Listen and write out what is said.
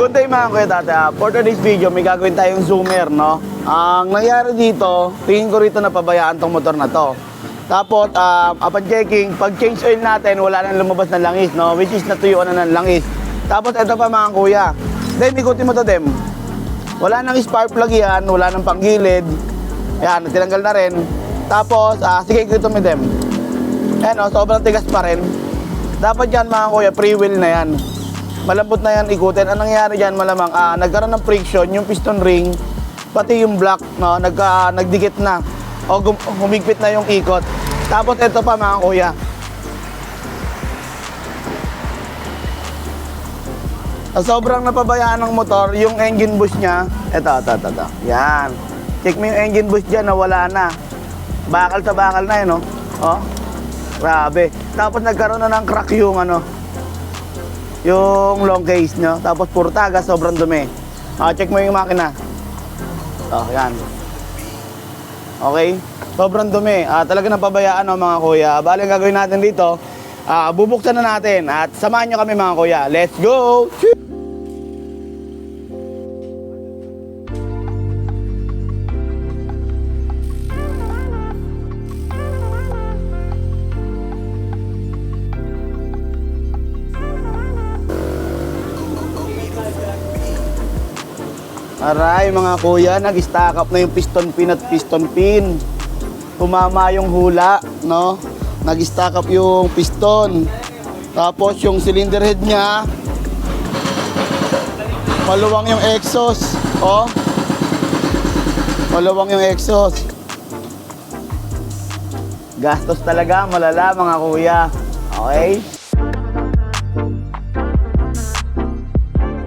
Good day mga kuya tata. For today's video, may gagawin tayong zoomer, no? Ang nangyari dito, tingin ko rito na pabayaan tong motor na to. Tapos, um, upon checking, pag change oil natin, wala nang lumabas na langis, no? Which is natuyuan na ng langis. Tapos, ito pa mga kuya. Dem, ikutin mo to, Dem. Wala nang spark plug yan, wala nang panggilid. Yan, tinanggal na rin. Tapos, ah, sige, ikutin mo, Dem. Ayan, oh, sobrang tigas pa rin. Dapat yan mga kuya, free wheel na yan. Malambot na yan ikutin. Ang nangyari dyan malamang, ah, nagkaroon ng friction, yung piston ring, pati yung block, no, nagka, nagdikit na. O gum- humigpit na yung ikot. Tapos ito pa mga kuya. Sobrang napabayaan ng motor, yung engine bush niya, eto, eto, eto, eto. Yan. Check mo yung engine bush dyan, nawala na. Bakal sa bakal na yun, no? Oh. Grabe. Tapos nagkaroon na ng crack yung ano, yung long case nyo. Tapos puro tagas, sobrang dumi. Ah, check mo yung makina. Oh, yan. Okay? Sobrang dumi. Ah, talaga napabayaan no, mga kuya. Bali, ang gagawin natin dito, ah, bubuksan na natin at samahan nyo kami mga kuya. Let's go! Choo! Aray mga kuya, nag-stack up na yung piston pin at piston pin. Tumama yung hula, no? Nag-stack up yung piston. Tapos yung cylinder head niya, maluwang yung exhaust. Oh. Maluwang yung exhaust. Gastos talaga, malala mga kuya. Okay?